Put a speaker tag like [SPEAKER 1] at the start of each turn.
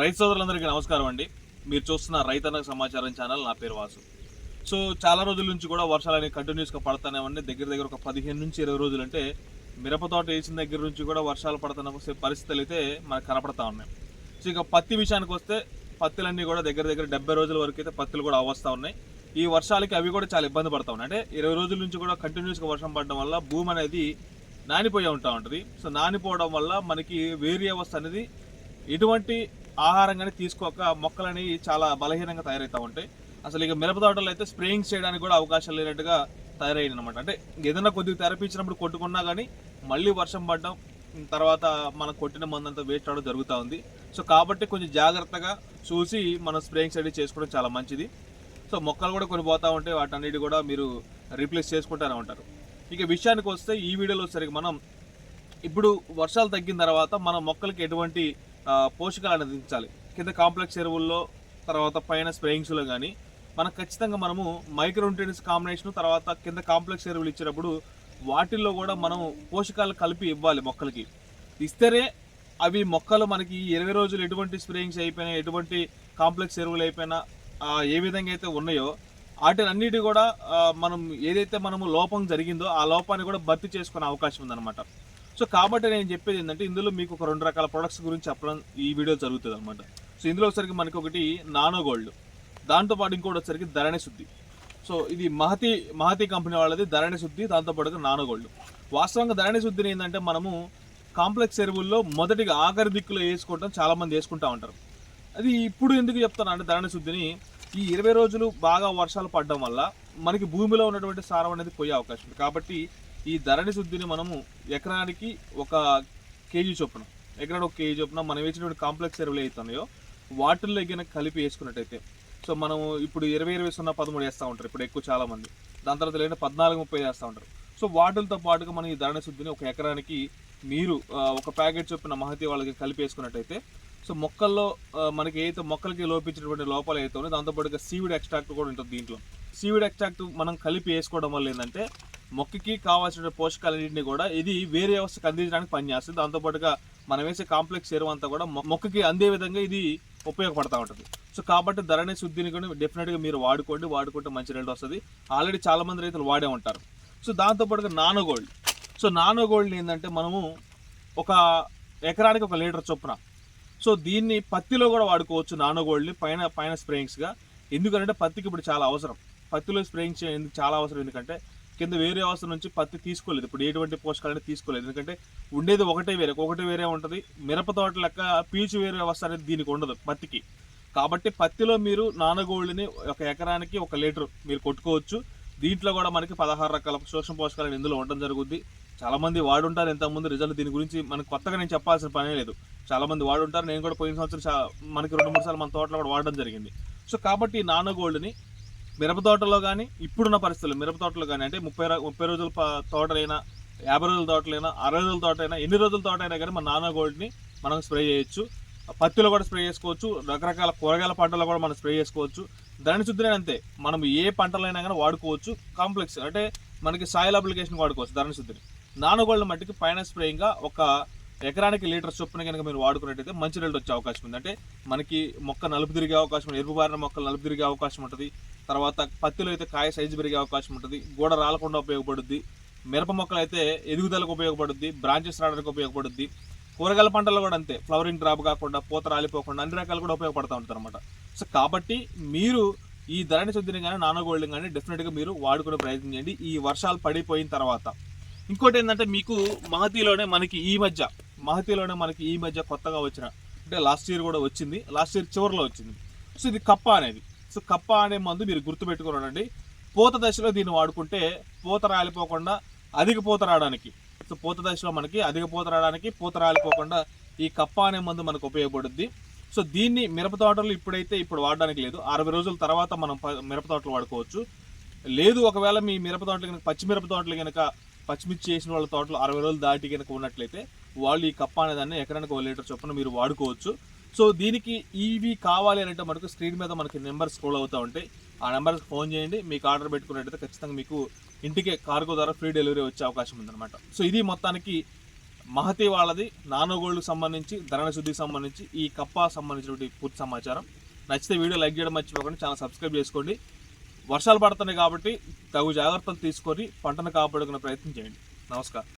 [SPEAKER 1] రైతు సోదరులందరికీ నమస్కారం అండి. మీరు చూస్తున్న రైతన్న సమాచారం ఛానల్ నా పేరు వాసు. సో చాలా రోజుల నుంచి కూడా వర్షాలు అనేవి కంటిన్యూస్గా పడుతూనే ఉన్నాయి దగ్గర దగ్గర ఒక పదిహేను నుంచి ఇరవై రోజులు అంటే మిరప తోట వేసిన దగ్గర నుంచి కూడా వర్షాలు పడుతున్న పరిస్థితులు అయితే మనకు కనపడతా ఉన్నాయి. సో ఇక పత్తి విషయానికి వస్తే పత్తులన్నీ కూడా దగ్గర దగ్గర డెబ్బై రోజుల వరకు అయితే పత్తులు కూడా అవస్తూ ఉన్నాయి. ఈ వర్షాలకి అవి కూడా చాలా ఇబ్బంది పడతా ఉన్నాయి. అంటే ఇరవై రోజుల నుంచి కూడా కంటిన్యూస్గా వర్షం పడడం వల్ల భూమి అనేది నానిపోయి ఉంటా ఉంటుంది. సో నానిపోవడం వల్ల మనకి వేరి అవస్థ అనేది ఎటువంటి ఆహారం కానీ తీసుకోక మొక్కలని చాలా బలహీనంగా తయారవుతూ ఉంటాయి. అసలు ఇక మిరప తోటలు అయితే స్ప్రేయింగ్ చేయడానికి కూడా అవకాశం లేనట్టుగా తయారైంది అనమాట అంటే ఏదైనా కొద్దిగా తెరపించినప్పుడు కొట్టుకున్నా కానీ మళ్ళీ వర్షం పడడం తర్వాత మనం కొట్టిన మందంతా వేస్ట్ అవడం జరుగుతూ ఉంది. సో కాబట్టి కొంచెం జాగ్రత్తగా చూసి మనం స్ప్రేయింగ్ సైడ్ చేసుకోవడం చాలా మంచిది. సో మొక్కలు కూడా కొన్ని పోతా ఉంటే వాటన్నిటి కూడా మీరు రీప్లేస్ చేసుకుంటూనే ఉంటారు. ఇక విషయానికి వస్తే ఈ వీడియోలో సరిగ్గా మనం ఇప్పుడు వర్షాలు తగ్గిన తర్వాత మన మొక్కలకి ఎటువంటి పోషకాలు అందించాలి. కింద కాంప్లెక్స్ ఎరువుల్లో తర్వాత పైన స్ప్రేయింగ్స్లో కానీ మనకు ఖచ్చితంగా మనము మైక్రోన్యూట్రియన్స్ కాంబినేషన్ తర్వాత కింద కాంప్లెక్స్ ఎరువులు ఇచ్చినప్పుడు వాటిల్లో కూడా మనం పోషకాలు కలిపి ఇవ్వాలి మొక్కలకి. ఇస్తేనే అవి మొక్కలు మనకి ఇరవై రోజులు ఎటువంటి స్ప్రేయింగ్స్ అయిపోయినా ఎటువంటి కాంప్లెక్స్ ఎరువులు అయిపోయినా ఏ విధంగా అయితే ఉన్నాయో వాటినన్నిటి కూడా మనం ఏదైతే మనము లోపం జరిగిందో ఆ లోపాన్ని కూడా భర్తీ చేసుకునే అవకాశం ఉందన్నమాట. సో కాబట్టి నేను చెప్పేది ఏంటంటే ఇందులో మీకు ఒక రెండు రకాల ప్రొడక్ట్స్ గురించి చెప్పడం ఈ వీడియో జరుగుతుంది అనమాట సో ఇందులో ఒకసారికి మనకి ఒకటి నానో గోల్డ్ దాంతోపాటు ఇంకోటి వచ్చరికి ధరణి శుద్ధి. సో ఇది మహతి మహతి కంపెనీ వాళ్ళది ధరణి శుద్ధి దాంతోపాటుగా నానో గోల్డ్. వాస్తవంగా ధరణి శుద్ధిని ఏంటంటే మనము కాంప్లెక్స్ ఎరువుల్లో మొదటిగా ఆఖరి దిక్కులో వేసుకోవడం చాలామంది వేసుకుంటా ఉంటారు. అది ఇప్పుడు ఎందుకు చెప్తాను అంటే ధరణి శుద్ధిని ఈ ఇరవై రోజులు బాగా వర్షాలు పడడం వల్ల మనకి భూమిలో ఉన్నటువంటి సారం అనేది పోయే అవకాశం ఉంది. కాబట్టి ఈ ధరణి శుద్ధిని మనము ఎకరానికి ఒక కేజీ చొప్పున ఎకరానికి ఒక కేజీ చొప్పున మనం వేసినటువంటి కాంప్లెక్స్ ఎరువులు అవుతున్నాయో వాటిల్లో ఎగిన కలిపి వేసుకున్నట్టయితే సో మనం ఇప్పుడు ఇరవై ఇరవై సున్నా పదమూడు వేస్తూ ఉంటారు ఇప్పుడు ఎక్కువ చాలామంది దాని తర్వాత లేదంటే పద్నాలుగు ముప్పై వేస్తూ ఉంటారు. సో వాటితో పాటుగా మనం ఈ ధరణి శుద్ధిని ఒక ఎకరానికి మీరు ఒక ప్యాకెట్ చొప్పున మహతి వాళ్ళకి కలిపి వేసుకున్నట్టయితే సో మొక్కల్లో మనకి ఏదైతే మొక్కలకి లోపించినటువంటి లోపాలు అయితే ఉన్నాయో దాంతోపాటుగా సీవిడ్ ఎక్స్ట్రాక్ట్ కూడా ఉంటుంది దీంట్లో. సీవిడ్ ఎక్స్ట్రాక్ట్ మనం కలిపి వేసుకోవడం వల్ల ఏంటంటే మొక్కకి కావాల్సిన పోషకాలన్నింటినీ కూడా ఇది వేరే వ్యవస్థకు అందించడానికి పనిచేస్తుంది. దాంతోపాటుగా మనం వేసే కాంప్లెక్స్ ఎరువంతా అంతా కూడా మొ- మొక్కకి అందే విధంగా ఇది ఉపయోగపడతా ఉంటుంది. సో కాబట్టి ధరణి శుద్ధిని కూడా డెఫినెట్గా మీరు వాడుకోండి వాడుకుంటే మంచి రేటు వస్తుంది. ఆల్రెడీ చాలామంది రైతులు వాడే ఉంటారు. సో దాంతోపాటుగా nano gold. So nano gold ఏంటంటే మనము ఒక ఎకరానికి ఒక లీటర్ చొప్పున. సో దీన్ని పత్తిలో కూడా వాడుకోవచ్చు నానో గోల్డ్ని పైన పైన స్ప్రేయింగ్స్గా. ఎందుకంటే పత్తికి ఇప్పుడు చాలా అవసరం. పత్తిలో స్ప్రేయింగ్ చేయడానికి చాలా అవసరం? ఎందుకంటే కింద వేరే అవసరం నుంచి పత్తి తీసుకోలేదు. ఇప్పుడు ఎటువంటి పోషకాలని తీసుకోలేదు. ఎందుకంటే ఉండేది ఒకటే వేరే ఒకటి వేరే ఉంటుంది. మిరప తోట లెక్క పీచు వేరే వ్యవస్థ అనేది దీనికి ఉండదు పత్తికి. కాబట్టి పత్తిలో మీరు నానగోళ్ళని ఒక ఎకరానికి ఒక లీటర్ మీరు కొట్టుకోవచ్చు. దీంట్లో కూడా మనకి పదహారు రకాల సూక్ష్మ పోషకాలు ఇందులో ఉండడం జరుగుద్ది. చాలామంది వాడుంటారు. ఇంతకుముందు రిజల్ట్ దీని గురించి మనకు కొత్తగా నేను చెప్పాల్సిన పనే లేదు. చాలామంది వాడుంటారు. నేను కూడా పోయిన సంవత్సరం మనకి రెండు మూడు సార్లు మన తోటలో కూడా వాడడం జరిగింది. సో కాబట్టి ఈ మిరప తోటలో కానీ ఇప్పుడున్న పరిస్థితుల్లో మిరప తోటలో కానీ అంటే ముప్పై ముప్పై రోజుల తోటలైనా యాభై రోజుల తోటలైనా అరవై రోజుల తోటైనా ఎన్ని రోజుల తోట అయినా కానీ మన నానో గోల్డ్ని మనం స్ప్రే చేయొచ్చు. పత్తిలో కూడా స్ప్రే చేసుకోవచ్చు. రకరకాల కూరగాయల పంటలో కూడా మనం స్ప్రే చేసుకోవచ్చు. దాని శుద్ధిని అంతే. మనం ఏ పంటలైనా కానీ వాడుకోవచ్చు. కాంప్లెక్స్ అంటే మనకి సాయిల్ అప్లికేషన్ వాడుకోవచ్చు ధరణ శుద్ధిని. నానగోళ్ళ మట్టికి పైన స్ప్రేయింగ్గా ఒక ఎకరానికి లీటర్ చొప్పున కనుక మీరు వాడుకున్నట్టయితే మంచి రిజల్ట్ వచ్చే అవకాశం ఉంది. అంటే మనకి మొక్క నలుపు తిరిగే అవకాశం ఎరుపు బారిన మొక్కలు నలుపు తిరిగే అవకాశం ఉంటుంది. తర్వాత పత్తిలో అయితే కాయ సైజు పెరిగే అవకాశం ఉంటుంది. గోడ రాలకుండా ఉపయోగపడుద్ది. మిరప మొక్కలు అయితే ఎదుగుదలకు ఉపయోగపడుద్ది. బ్రాంచెస్ రావడానికి ఉపయోగపడుద్ది. కూరగాయల పంటలు కూడా అంతే. ఫ్లవరింగ్ డ్రాప్ కాకుండా పూత రాలిపోకుండా అన్ని రకాలు కూడా ఉపయోగపడుతూ ఉంటారు అనమాట సో కాబట్టి మీరు ఈ ధరణి శుద్ధిని కానీ నానో గోల్డ్ కానీ డెఫినెట్గా మీరు వాడుకునే ప్రయత్నం చేయండి. ఈ వర్షాలు పడిపోయిన తర్వాత. ఇంకోటి ఏంటంటే మీకు మహతీలోనే మనకి ఈ మధ్య మహతీలోనే మనకి ఈ మధ్య కొత్తగా వచ్చిన అంటే లాస్ట్ ఇయర్ కూడా వచ్చింది. లాస్ట్ ఇయర్ చివరిలో వచ్చింది. సో ఇది కప్ప అనేది. సో కప్ప అనే మందు మీరు గుర్తుపెట్టుకోనండి పూత దశలో దీన్ని వాడుకుంటే పూత రాలిపోకుండా అధిక పూత రావడానికి. సో పూత దశలో మనకి అధిక పూత రావడానికి పూత రాలిపోకుండా ఈ కప్ప అనే మందు మనకు ఉపయోగపడుద్ది. సో దీన్ని మిరప తోటలు ఇప్పుడైతే ఇప్పుడు వాడడానికి లేదు. అరవై రోజుల తర్వాత మనం ప- మిరప తోటలు వాడుకోవచ్చు. లేదు ఒకవేళ మీ మిరప తోటలు కనుక పచ్చిమిరప తోటలు కనుక పచ్చిమిర్చి చేసిన వాళ్ళ తోటలు అరవై రోజులు దాటి కనుక ఉన్నట్లయితే వాళ్ళు ఈ కప్ప అనేదాన్ని ఎకరానికి ఒక లీటర్ చొప్పున మీరు వాడుకోవచ్చు. సో దీనికి ఇవి కావాలి అంటే మనకు స్క్రీన్ మీద మనకి నెంబర్ స్క్రోల్ అవుతూ ఉంటాయి ఆ నెంబర్కి ఫోన్ చేయండి మీకు ఆర్డర్ పెట్టుకున్నట్టయితే ఖచ్చితంగా మీకు ఇంటికే కార్గో ద్వారా ఫ్రీ డెలివరీ వచ్చే అవకాశం ఉందన్నమాట. సో ఇది మొత్తానికి మహతి వాళ్ళది నానో గోల్డ్కి సంబంధించి ధరణ శుద్ధికి సంబంధించి ఈ కప్ప సంబంధించినటువంటి పూర్తి సమాచారం. నచ్చితే వీడియో లైక్ చేయడం మర్చిపోకుండా ఛానల్ సబ్స్క్రైబ్ చేసుకోండి. వర్షాలు పడుతున్నాయి కాబట్టి తగు జాగ్రత్తలు తీసుకొని పంటను కాపాడుకునే ప్రయత్నం చేయండి. నమస్కారం.